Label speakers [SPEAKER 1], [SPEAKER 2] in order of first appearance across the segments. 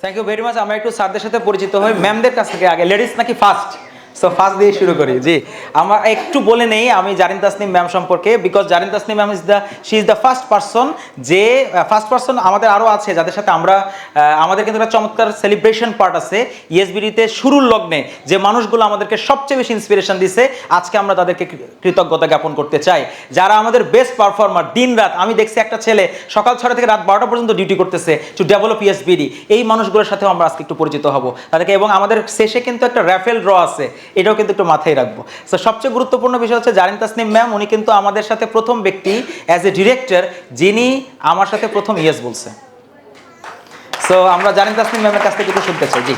[SPEAKER 1] Thank you very much আমরা একটু স্যারদের সাথে পরিচিত হই। ম্যামদের কাছ থেকে আগে। লেডিস নাকি ফার্স্ট সো ফার্স্ট দিয়ে শুরু করি, জি। আমার একটু বলে নেই, আমি জারিন তাসনিম ম্যাম সম্পর্কে because Zarin Tasnim ma'am is the she is the first person যে ফার্স্ট পার্সন আমাদের আরও আছে, যাদের সাথে আমরা আমাদের কিন্তু একটা চমৎকার সেলিব্রেশন পার্ট আছে ইএসবিডিতে শুরুর লগ্নে, যে মানুষগুলো আমাদেরকে সবচেয়ে বেশি ইন্সপিরেশন দিছে, আজকে আমরা তাদেরকে কৃতজ্ঞতা জ্ঞাপন করতে চাই। যারা আমাদের বেস্ট পারফর্মার দিন রাত, আমি দেখছি একটা ছেলে সকাল ছটা থেকে রাত বারোটা পর্যন্ত ডিউটি করতেছে টু ডেভেলপ ইএসবিডি এই মানুষগুলোর সাথেও আমরা আজকে একটু পরিচিত হব। তাদেরকে, এবং আমাদের শেষে কিন্তু একটা র্যাফেল ড্র আছে এটাও কিন্তু একটু মাথায় রাখব। তো সবচেয়ে গুরুত্বপূর্ণ বিষয় হচ্ছে জারিন তাসনিম ম্যাম, উনি কিন্তু আমাদের সাথে প্রথম ব্যক্তি অ্যাজ এ ডিরেক্টর যিনি আমার সাথে প্রথম ইয়েস বলছে। সো আমরা জারিন তাসনিম ম্যামের কাছ থেকে একটু শুনতে চাই, জি।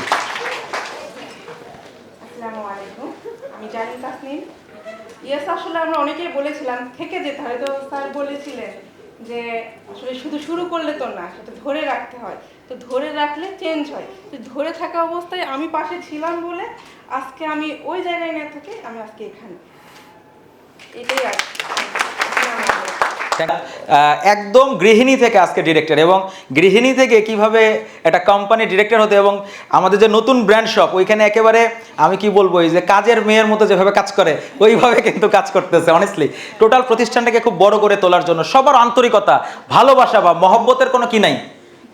[SPEAKER 2] ইয়েস আসলে আমরা অনেকেই বলেছিলাম, থেকে যেতে হয়। তো স্যার বলেছিলেন যে আসলে শুধু শুরু করলে তো না, সেটা ধরে রাখতে হয়। তো ধরে রাখলে চেঞ্জ হয়। তো ধরে থাকা অবস্থায় আমি পাশে ছিলাম বলে আজকে আমি ওই জায়গায় না থাকি আমি আজকে এখানে। এটাই আর কি। আসসালামু আলাইকুম।
[SPEAKER 1] আহ, একদম গৃহিণী থেকে আজকে ডিরেক্টর এবং গৃহিণী থেকে কীভাবে একটা কোম্পানি ডিরেক্টর হতে এবং আমাদের যে নতুন ব্র্যান্ড শপ ওইখানে একেবারে আমি কি বলব, এই যে কাজের মেয়ের মতো যেভাবে কাজ করে, ওইভাবে কিন্তু কাজ করতেছে অনেস্টলি টোটাল প্রতিষ্ঠানটাকে খুব বড় করে তোলার জন্য সবার আন্তরিকতা, ভালোবাসা বা মহব্বতের কোনো কি নাই?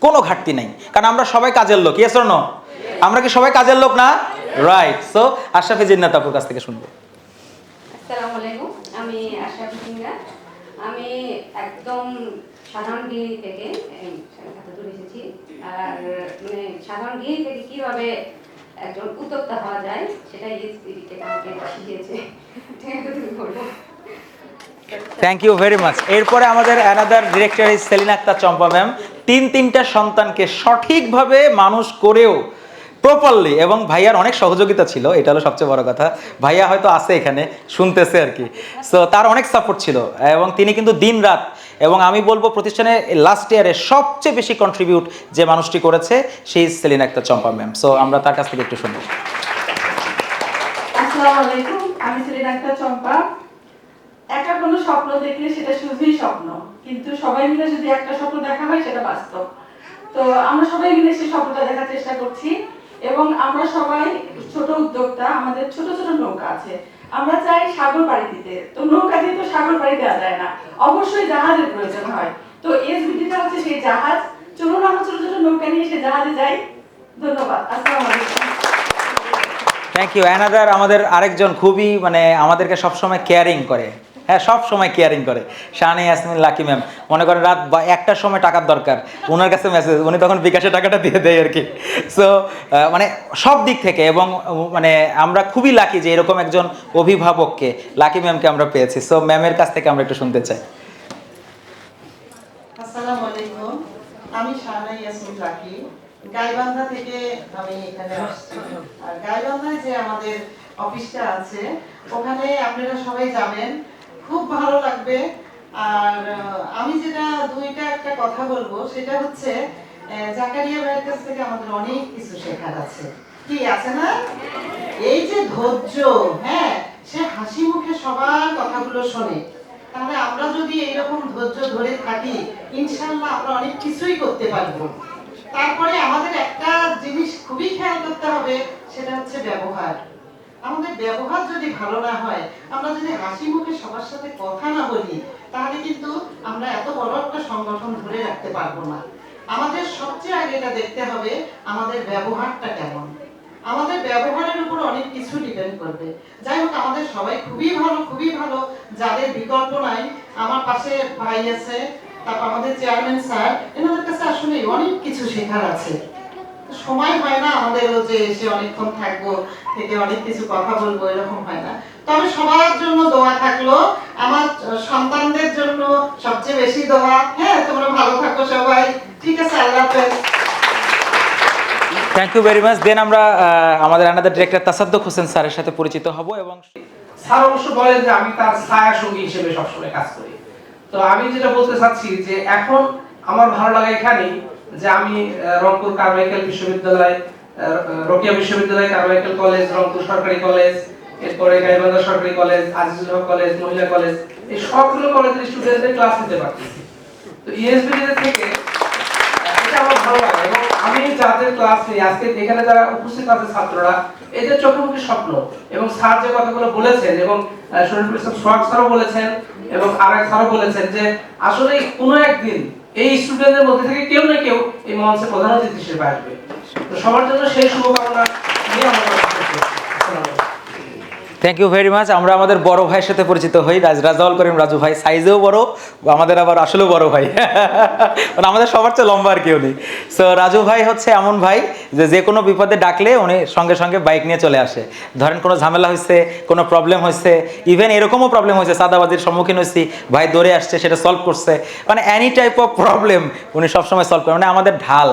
[SPEAKER 1] কোনো ঘাটতি নাই। কারণ আমরা সবাই কাজের লোক ইয়েস নো আমরা কি সবাই কাজের লোক না? রাইট সো আশরাফি জিন্নাত আপুর কাছ থেকে শুনব।
[SPEAKER 3] আমি আশরাফি সিংহা আমি একদম সাধারণ গৃহিণী থেকে তুলে এসেছি। আর মানে সাধারণ গৃহিণী থেকে কীভাবে একজন উদ্যোক্তা হওয়া যায় সেটা ইএসপিডি থেকে আমাকে শিখিয়েছে।
[SPEAKER 1] থ্যাংক ইউ ভেরি মাচ এরপরে আমাদের another director is Selina Akter Champa ma'am তিন তিনটা সন্তানকে সঠিকভাবে মানুষ করেও প্রপারলি এবং ভাইয়ার অনেক সহযোগিতা ছিল, এটা হলো সবচেয়ে বড় কথা। ভাইয়া হয়তো আছে এখানে, শুনতেছে আর কি। সো তার অনেক সাপোর্ট ছিল, এবং তিনি কিন্তু দিন রাত, এবং আমি বলব প্রতিষ্ঠানে লাস্ট ইয়ারে সবচেয়ে বেশি কন্ট্রিবিউট যে মানুষটি করেছে, সেই সেলিন একটা চম্পা ম্যাম সো আমরা তার কাছ থেকে একটু শুনব
[SPEAKER 4] আমি চম্পা। একা কোনো স্বপ্ন দেখলে সেটা শুধুই স্বপ্ন, কিন্তু সবাই মিলে যদি একটা স্বপ্ন দেখা হয়, সেটা বাস্তব। তো আমরা সবাই মিলে সেই স্বপ্নটা দেখার চেষ্টা করছি। এবং আমরা সবাই ছোট উদ্যোক্তা, আমাদের ছোট ছোট নৌকা আছে। আমরা চাই সাগর পাড়ি দিতে। তো নৌকা দিয়ে তো সাগর পাড়ি দেওয়া যায় না। অবশ্যই জাহাজের প্রয়োজন হয়। তো এসবিটিটা হচ্ছে সেই জাহাজ। চলুন আমরা ছোট ছোট নৌকা নিয়ে সেই জাহাজে যাই। ধন্যবাদ। আসসালামু আলাইকুম।
[SPEAKER 1] থ্যাংক ইউ অ্যানাদার আমাদের আরেকজন খুবই মানে আমাদেরকে সবসময় কেয়ারিং করে। হ্যাঁ সব সময় কেয়ারিং করে। শাহানি, ইয়াসমিন, লাকি ম্যাম। মনে করেন রাত বা একটার সময় টাকার দরকার। ওনার কাছে মেসেজ উনি তখন বিকাশে টাকাটা দিয়ে দেয় আর কি। সো মানে সব দিক থেকে এবং মানে আমরা খুবই লাকি যে এরকম একজন অভিভাবককে, লাকি ম্যামকে আমরা পেয়েছি। সো ম্যামের কাছ থেকে আমরা একটু শুনতে চাই।
[SPEAKER 5] আসসালামু আলাইকুম। আমি ইয়াসমিন, লাকি। গাইবান্ধা থেকে আমি এখানে আসছি। আর গাইবান্ধায় যে আমাদের অফিসটা আছে, ওখানে আপনারা সবাই খুব ভালো লাগবে। আর আমি যেটা দুইটা একটা কথা বলব, সেটা হচ্ছে জাকারিয়া ভাইয়ের কাছ থেকে আমাদের অনেক কিছু শেখার আছে। কি, আছে না? এই যে ধৈর্য হ্যাঁ সে হাসি মুখে সবার কথাগুলো শোনে। তাহলে আমরা যদি এইরকম ধৈর্য ধরে থাকি, ইনশাল্লাহ আমরা অনেক কিছুই করতে পারব। তারপরে আমাদের একটা জিনিস খুবই খেয়াল করতে হবে, সেটা হচ্ছে ব্যবহার। আমাদের ব্যবহার যদি ভালো না হয়, আমরা যদি হাসি মুখে সবার সাথে কথা না বলি, তাহলে কিন্তু আমরা এত বড় একটা সংগঠন ধরে রাখতে পারব না। আমাদের সবচেয়ে আগে এটা দেখতে হবে, আমাদের ব্যবহারটা কেমন। আমাদের ব্যবহারের উপর অনেক কিছু ডিপেন্ড করবে। যাই হোক, আমাদের সবাই খুবই ভালো খুবই ভালো। যাদের বিকল্প নাই, আমার পাশে ভাই আছে, তারপর আমাদের চেয়ারম্যান স্যার এনাদের কাছে আসলে অনেক কিছু শেখার আছে। সময় হয় না আমাদেরও যে এসে অনেকক্ষণ থাকব থেকে অনেক কিছু কথা বলব এরকম হয় না। তবে সবার জন্য দোয়া থাকল আমার সন্তানদের জন্য সবচেয়ে বেশি দোয়া। হ্যাঁ তোমরা ভালো থাকো সবাই। ঠিক আছে আল্লাহ হাফেজ।
[SPEAKER 1] Thank you very much then আমরা আমাদের অ্যানাদার ডিরেক্টর তাসাদ্দুক হোসেন স্যারের সাথে পরিচিত হব এবং
[SPEAKER 6] স্যার অবশ্য বলেন যে আমি তার ছায়া সঙ্গী হিসেবে সবসময় কাজ করি। তো আমি যেটা বলতে চাচ্ছি যে এখন আমার ভালো লাগে এখানেই। যে আমি রংপুর কারমাইকেল বিশ্ববিদ্যালয় রোকিয়া বিশ্ববিদ্যালয় কারমাইকেল কলেজ, রংপুর সরকারি কলেজ, এরপরে গাইবান্ধা সরকারি কলেজ আজিজুল হক কলেজ, মহিলা কলেজ, এই সবগুলো কলেজের স্টুডেন্টদের ক্লাস নিতে পারতেছি। তো ইএসবি থেকে এটা আমার ভালো লাগে এবং আমি যাদের ক্লাস নিই, আজকে এখানে যারা উপস্থিত আছে ছাত্ররা, এদের চোখে মুখে স্বপ্ন। এবং স্যার যে কথাগুলো বলেছেন, এবং শরীফুল ইসলাম সোহাগ স্যারও বলেছেন, এবং আরেক স্যারও বলেছেন যে আসলে কোনো একদিন এই স্টুডেন্টদের মধ্যে থেকে কেউ না কেউ এই মঞ্চে প্রধান অতিথি হিসেবে আসবে। তো সবার জন্য সেই শুভকামনা নিয়ে আমরা কথা বলছি। আসসালামু আলাইকুম।
[SPEAKER 1] থ্যাংক ইউ ভেরি মাচ আমরা আমাদের বড় ভাইয়ের সাথে পরিচিত হই, রাজ রাজাউল করিম রাজু ভাই। সাইজেও বড়, আমাদের আবার আসলেও বড় ভাই। মানে আমাদের সবার চেয়ে লম্বা আর কেউ নেই। সো রাজু ভাই হচ্ছে এমন ভাই যে যে কোনো বিপদে ডাকলে উনি সঙ্গে সঙ্গে বাইক নিয়ে চলে আসে। ধরেন কোনো ঝামেলা হয়েছে কোনো প্রবলেম হয়েছে ইভেন এরকমও প্রবলেম হয়েছে সাদাবাদির সম্মুখীন হয়েছি ভাই দৌড়ে আসছে, সেটা সলভ করছে। মানে এনি টাইপ অফ প্রবলেম উনি সবসময় সলভ করে। মানে আমাদের ঢাল।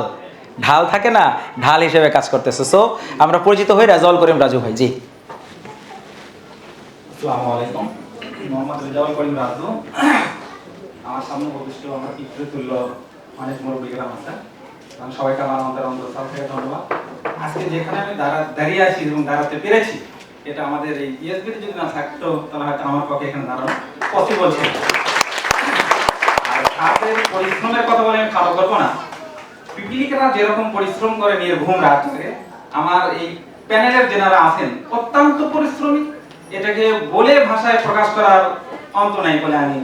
[SPEAKER 1] ঢাল থাকে না, ঢাল হিসেবে কাজ করতেছে। সো আমরা পরিচিত হই রাজাউল করিম রাজু ভাই। জি।
[SPEAKER 7] খারাপ করব না। যেরকম পরিশ্রম করে নির্ঘুম রাত ধরে আমার এই প্যানেলের যেনারা আছেন, অত্যন্ত পরিশ্রমী। এটাকে বলে ভাষায় প্রকাশ করার অন্ত নাই বলে আমি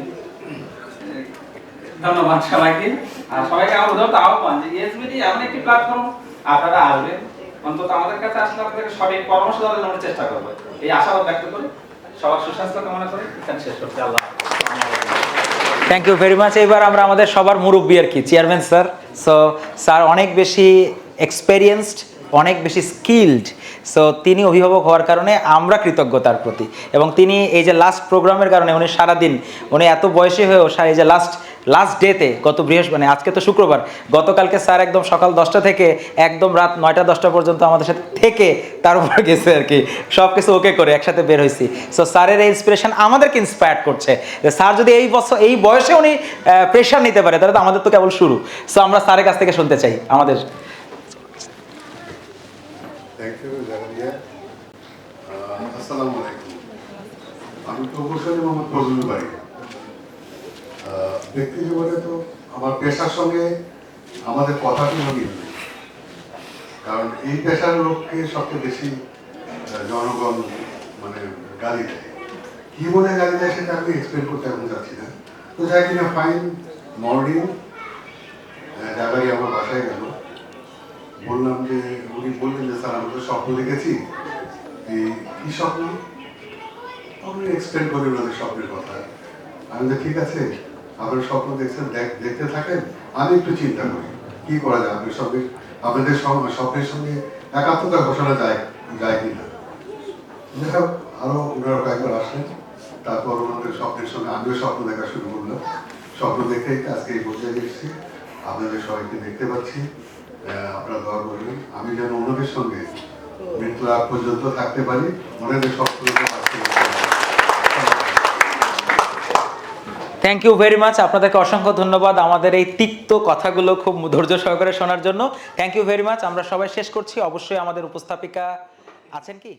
[SPEAKER 7] ধন্যবাদ সবাইকে। আর সবাইকে আমার উদাহরণ আহ্বান যে এসবিডি এমন একটি প্ল্যাটফর্ম আপনারা আসবেন। অন্তত আমাদের কাছে আসলে আপনাদের সঠিক পরামর্শ দেওয়ার জন্য চেষ্টা করব। এই আশাবাদ ব্যক্ত করে। সবার সুস্বাস্থ্য কামনা করে। এখানে শেষ করছি। আল্লাহ
[SPEAKER 1] থ্যাংক ইউ ভেরি মাচ এবার আমরা আমাদের সবার মুরব্বী আর কি চেয়ারম্যান স্যার সো স্যার অনেক বেশি এক্সপেরিয়েন্সড অনেক বেশি স্কিল্ড সো তিনি অভিভাবক হওয়ার কারণে আমরা কৃতজ্ঞ তার প্রতি। এবং তিনি এই যে লাস্ট প্রোগ্রামের কারণে উনি সারাদিন, উনি এত বয়সী হয়েও এই যে লাস্ট লাস্ট ডেতে গত বৃহস্পতি মানে আজকে তো শুক্রবার, গতকালকে স্যার একদম সকাল দশটা থেকে একদম রাত নয়টা দশটা পর্যন্ত আমাদের সাথে থেকে তার উপর গেছে আর কি। সব কিছু ওকে করে একসাথে বের হয়েছি। সো স্যারের এই ইন্সপিরেশন আমাদেরকে ইন্সপায়ার করছে। স্যার যদি এই বছর এই বয়সে উনি প্রেশার নিতে পারে, তাহলে তো আমাদের তো কেবল শুরু। সো আমরা স্যারের কাছ থেকে শুনতে চাই, আমাদের
[SPEAKER 8] থ্যাংক ইউ জাকারিয়া আহ, আসসালামু আলাইকুম। আমি প্রকৌশলী মোহাম্মদ ফজলুল বাড়ি ব্যক্তি জীবনে তো আমার পেশার সঙ্গে আমাদের কথা মিল। কারণ এই পেশার লোককে সবচেয়ে বেশি জনগণ মানে গালি দেয়। কি বলে গালি দেয় সেটা আমি এক্সপ্লেন করতে এখন যাচ্ছি না। তো যাই কিনা ফাইন মর্নিং জাগারি আমার বাসায় গেল। বললাম যে, উনি বললেন যে, স্যার, আমি তো স্বপ্ন দেখেছি। এই কি স্বপ্ন? আপনি এক্সপ্লেন করেন ওনাদের স্বপ্নের কথা। আমি তো ঠিক আছে, আপনার স্বপ্ন দেখছেন, দেখ- দেখতে থাকেন। আমি একটু চিন্তা করি, কি করা যায়? আপনার সঙ্গে, আপনাদের স্বপ্নের সঙ্গে একাত্মতা ঘোষণা যায় যায় কিনা? যাই হোক, আরও ওনারা কয়েকবার আসলেন। তারপর ওনাদের স্বপ্নের সঙ্গে আমিও স্বপ্ন দেখা শুরু করলাম। স্বপ্ন দেখে আজকে এই পর্যায়ে এসেছি। আপনাদের সবাইকে দেখতে পাচ্ছি। আপনারা দোয়া করবেন। আমি যেন ওনাদের সঙ্গে মৃত্যু আগ পর্যন্ত থাকতে পারি। করতে পারি।
[SPEAKER 1] থ্যাংক ইউ ভেরি মাচ আপনাদেরকে অসংখ্য ধন্যবাদ আমাদের এই তিক্ত কথাগুলো খুব ধৈর্য সহকারে শোনার জন্য। থ্যাংক ইউ ভেরি মাচ আমরা সবাই শেষ করছি। অবশ্যই আমাদের উপস্থাপিকা আছেন কি?